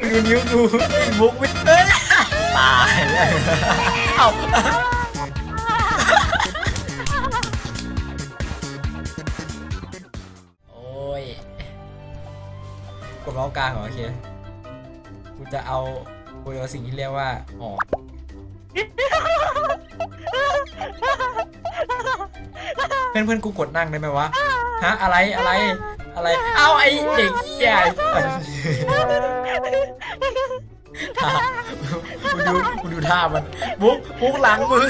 ดูนิ้วกูมุกวิ่งเอ้ยตายแล้วเอาโอ้ยกดเมาส์กลางเหรอโอเคกูจะเอากูจะเอาสิ่งที่เรียกว่าหอกเพื่อนเพื่อนกูกดนั่งได้ไหมวะฮะอะไรอะไรอะไร เอาไอ้เด็กเหี้ย ท่ากูดูกูดูท่ามันมุกมุกหลังมึง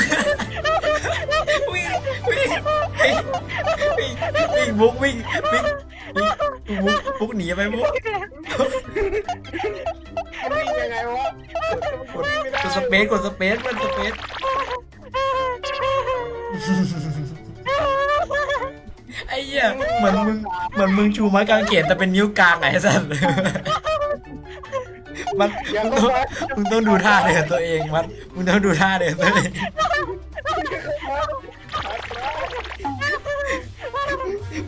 วิ่งวิ่งวิ่งวิ่งมุกวิ่งวิ่งวิ่งมุกมุกหนีไปมุกวิ่งยังไงวะกดกดสเปซกดสเปซมันสเปซไอ้เหี้ยเหมือนมึงเหมือนมึงชูไม้กางเขนแต่เป็นนิ้วกลางไงสัส มันยังมึงไม่ต้องมามึงต้องดูท่าเดินตัวเองมันมึงต้องดูท่าเดินตัวเอง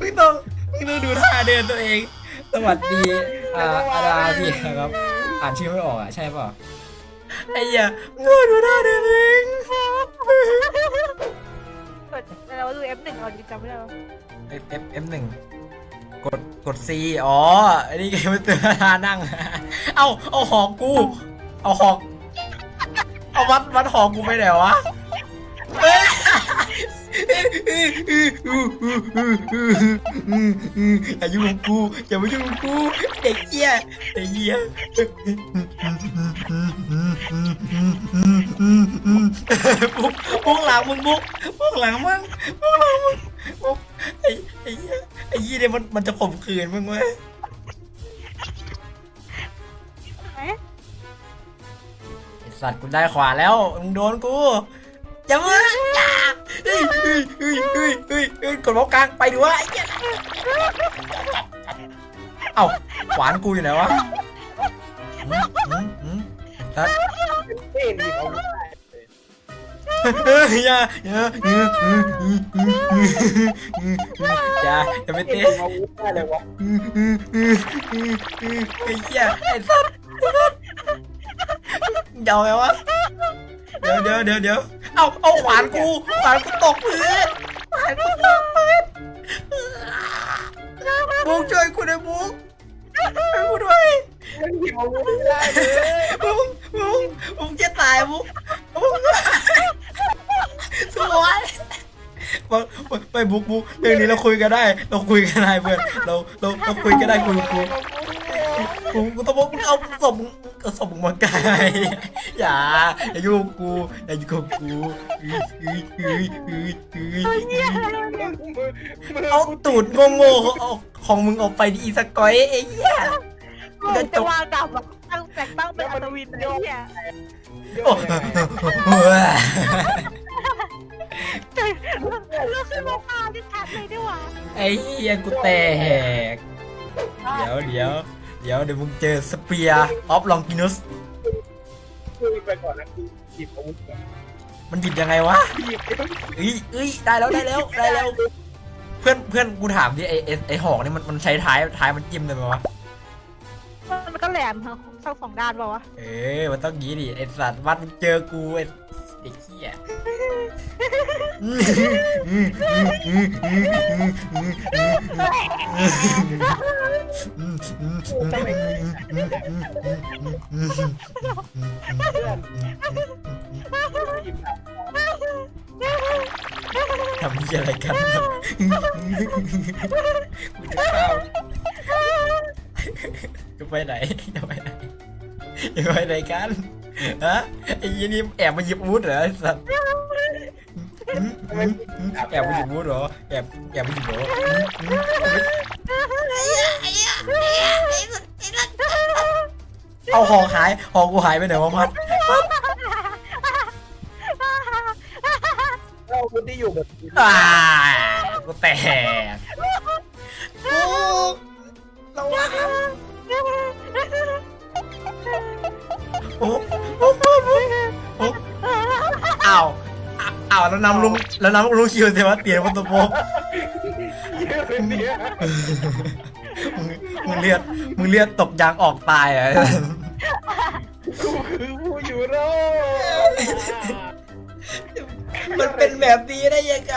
มึงต้องมึงต้องดูท่าเดินตัวเอง สวัสดีอ่าอาดาพี่ครับ อ่านชื่อไม่ออกอะใช่เปล่าไอ้เหี้ยมึงต้องดูท่าเดินตัวเองกดเราดู F1 เราจำไม่ได้หรอ F F F หนึ่งกดกด C อ๋อไอ้นี่เกมมันเตือนท่านั่ง เอาเอาหอกกู เอาหอก เอาวัดวัดหอกกูไปไหนวะเอ้ยอย่ายุ่งกับกูอย่ามายุ่งกับกูเด็กเหี้ยเด็กเหี้ยมุกมุกหลังมึงมุกมุกหลังมึงมุกหลังมึงมุกไอ้ไอ้เหี้ยไอ้เหี้ยเนี่ยมันมันจะข่มขืนมึงเว้ย สัตว์กูได้ขวาแล้วมึงโดนกูอย่ามึงอย่าเฮ้ยเฮ้ยเฮ้ยเฮ้ยเฮ้ยกดบล็อกกลางไปดูว่าไอ้เหี้ยเอ้าขวานกูอยู่ไหนวะหืมหืมหืมสัตว์เต้นหยิบอาวุธได้เฮ้ยอย่าอย่าอย่าอย่าอย่าไปเต้นเตะหยิบอาวุธได้เลยวะไอ้เหี้ยไอ้สัตว์ เดาไงวะเดี๋ยวเดี๋ยวเดี๋ยวเดี๋ยวเอาเอาขวานกูขวานกูตกพื้นขวานกูตกพื้นบุ๊กช่วยกูด้วยบุ๊กช่วยกูด้วยมันหยิบอาวุธไม่ได้เลยบุ๊กบุ๊กบุ๊กจะตายบุ๊กบุกสวยไปบุ๊กบุ๊กเรื่องนี้เราคุยกันได้ เราคุยกันได้เพื่อนเราเราเราคุยกันได้คุยกู กูกูต้องบอกมึงเอาศพมึงเอาศพมึงมาไกลอย่าอย่ายุ่งกับกูอย่ายุ่งกับกูอื้ออื้ออื้ออื้ออื้อเอาตูดโง่ๆเอาของมึงออกไปดิอีสกอยไอ้เหี้ยมันจะวางดับแบบตั้งแต่ตั้งเป็นอัตวินเลยเนี่ยโอ้เราขึ้นมาพาที่ชัดเลยดีกว่าไอ้เหี้ยกูแตกเดี๋ยวเดี๋ยว เดี๋ยวเดี๋ยวมึงเจอสเปียร์ออฟลองกินุสคุยไปก่อนนะคือหยิบอาวุธก่อนมันหยิบยังไงวะหยิบเอ้ยเอ้ยได้แล้วได้แล้วได้แล้ว เพื่อนเพื่อนกูถามดิไอไอ้ไอหอกนี่มันมันใช้ท้ายท้ายมันจิ้มเลยไหมวะมันก็แหลมทั้งทั้งสองด้านเปล่าวะเออมันต้องงี้ดิไอสัตว์วันมึงเจอกูไอ เด็กเหี้ยทำเหี้ยอะไรกันกูจะเข้าจะไปไหนจะไปไหนจะไปไหนกัน ฮะไอ้ยี่นี่แอบมาหยิบอาวุธเหรอไอ้สัตว์แอบมาหยิบอาวุธเหรอแอบแอบมาหยิบเหรอเอาหอกหายหอกกูหายไปไหนวะพัดเอาอาวุธที่อยู่แบบอ่ากูแตกโอ้ระวังโอ้โอ้โอ้โอ้โอ้อ้าวอ้าวแล้วนำลุงแล้วนำลุงคิวเซบาสเตียนวัตโตโปเยอะเลยเนี่ยมึงมึงเลือดมึงเลือดตกยางออกตายเหรอะกูคือผู้อยู่รอดมันเป็นแบบนี้ได้ยังไง